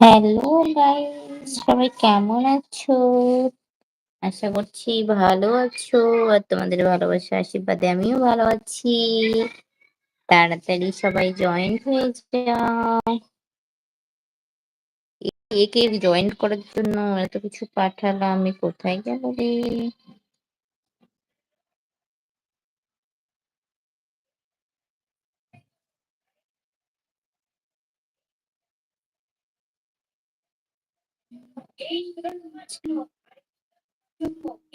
Hello guys সবাই কেমন আছো? আশা করছি ভালো আছো আর তোমাদের ভালোবাসা আশীর্বাদে আমিও ভালো আছি। তাড়াতাড়ি সবাই জয়েন হয়ে যাও। একে জয়েন করার জন্য এত কিছু পাঠালাম, আমি কোথায় গেল রে?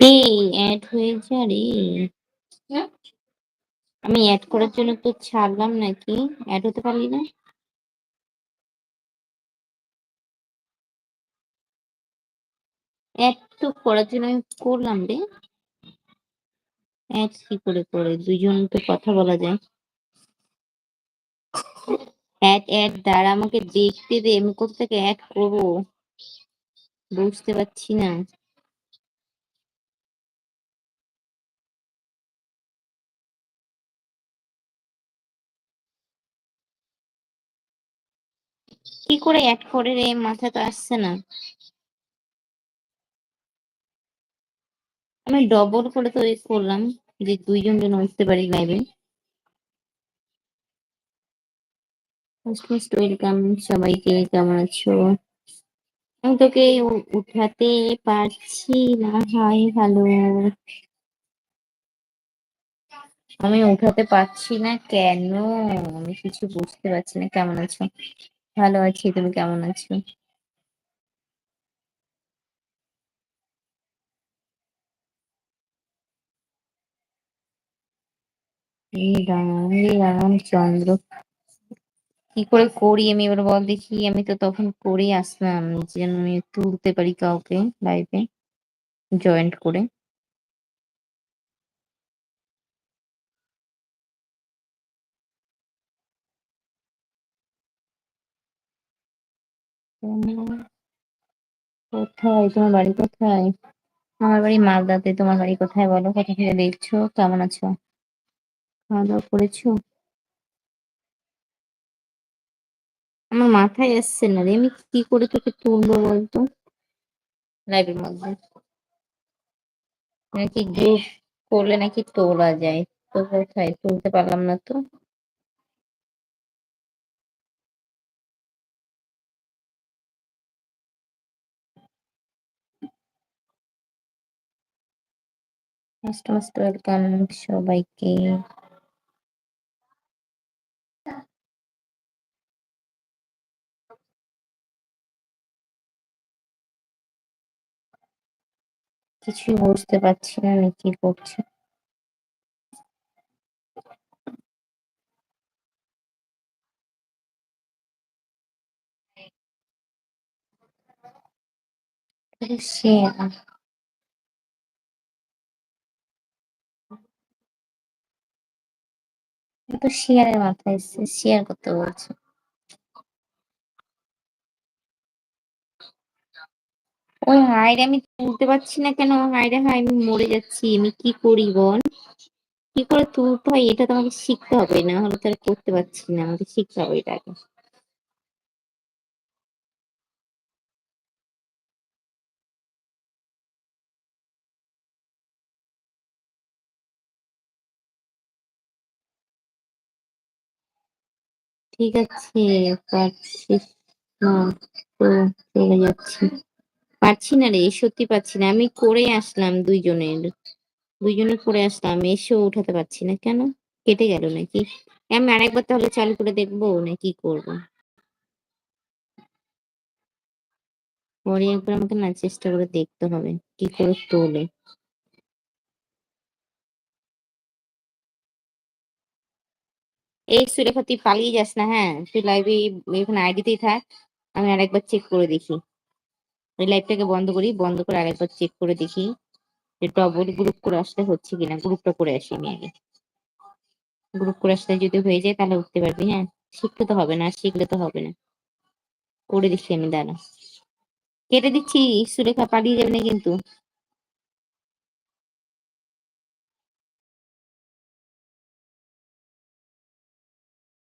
এই অ্যাড হয়ে যা রে আমি অ্যাড করার জন্য তো ছাড়লাম নাকি? অ্যাড হতে পারলি না? অ্যাড তো করার জন্য আমি করলাম রে। অ্যাড কি করে করে? দুজন তো কথা বলা যায়। অ্যাড অ্যাড দ্বারা আমাকে দেখতে দে আমি কোথা থেকে অ্যাড করব? বুঝতে পারছি না। কি করে অ্যাড করে রে? মাথা তো আসছে না। আমি ডবল করে তো করলাম যে দুইজন যেন উঠতে পারি ওয়েলকাম সবাইকে, কেমন আছো? আমি তোকে উঠাতে পারছি না হাই হ্যালো আমি উঠাতে পারছি না কেন? আমি কিছু বুঝতে পারছি না, কেমন আছো? ভালো আছি, তুমি কেমন আছো? রামচন্দ্র। কি করে করি আমি এবার বল দেখি, আমি তো তখন করে আসলাম যেন আমি তুলতে পারি কাউকে লাইভে জয়েন্ট করে। কোথায়? তোমার বাড়ি কোথায়? আমার বাড়ি মালদাতে। তোমার বাড়ি কোথায় বলো? কোথা থেকে দেখছ? কেমন আছো? খাওয়া দাওয়া করেছ? আমার মাথায় আসছে না রে। আমি কি করে তোকে তুলবো বলতো? লাইভের মধ্যে। নাকি গ্রুপ করলে নাকি তোলা যায়? তো কোথায়? তুলতে পারলাম না তো। ফার্স্ট ফার্স্ট ওয়েলকাম সবাইকে কিছুই বুঝতে পারছি না আমি কি করছি শেয়ার তো শেয়ারের মাথায় শেয়ার করতে বলছে। ওই হাইরে আমি তুলতে পারছি না কেন। হাইরে ভাই আমি মরে যাচ্ছি। আমি কি করি বল? কি করে তুলতে হয়? এটা তোমাকে শিখতে হবে, না হলে তো করতে পারছি না। আমাকে শিখতে হবে এটা আগে ঠিক আছে পারছিস না, তো চলে যাচ্ছি। পারছি না রে, সত্যি পারছি না। আমি করে আসলাম দুইজনের। দুইজনের করে আসলাম, এসেও উঠাতে পারছি না। কেন? কেটে গেল নাকি? আমি আরেকবার তাহলে চালু করে দেখব না কি করব। পরে একবার আমাকে না চেষ্টা করে দেখতে হবে, কি করে তোলে। এই সুরেখা তুই পালিয়ে যাস না হ্যাঁ? তুই লাইভে এখানে আইডিতেই থাক, আমি আরেকবার চেক করে দেখি। এই লাইভটাকে বন্ধ করি, বন্ধ করে আরেকবার চেক করে দেখি যে ডবল গ্রুপ করে আসলে হচ্ছে কিনা। গ্রুপটা করে আসি আমি আগে। গ্রুপ করে আসলে যদি হয়ে যায় তাহলে উঠতে পারবি হ্যাঁ? শিখতে তো হবে না শিখলে তো হবে না। করে দিচ্ছি আমি, দাঁড়া। কেটে দিচ্ছি সুরেখা পালিয়ে যাবে না কিন্তু।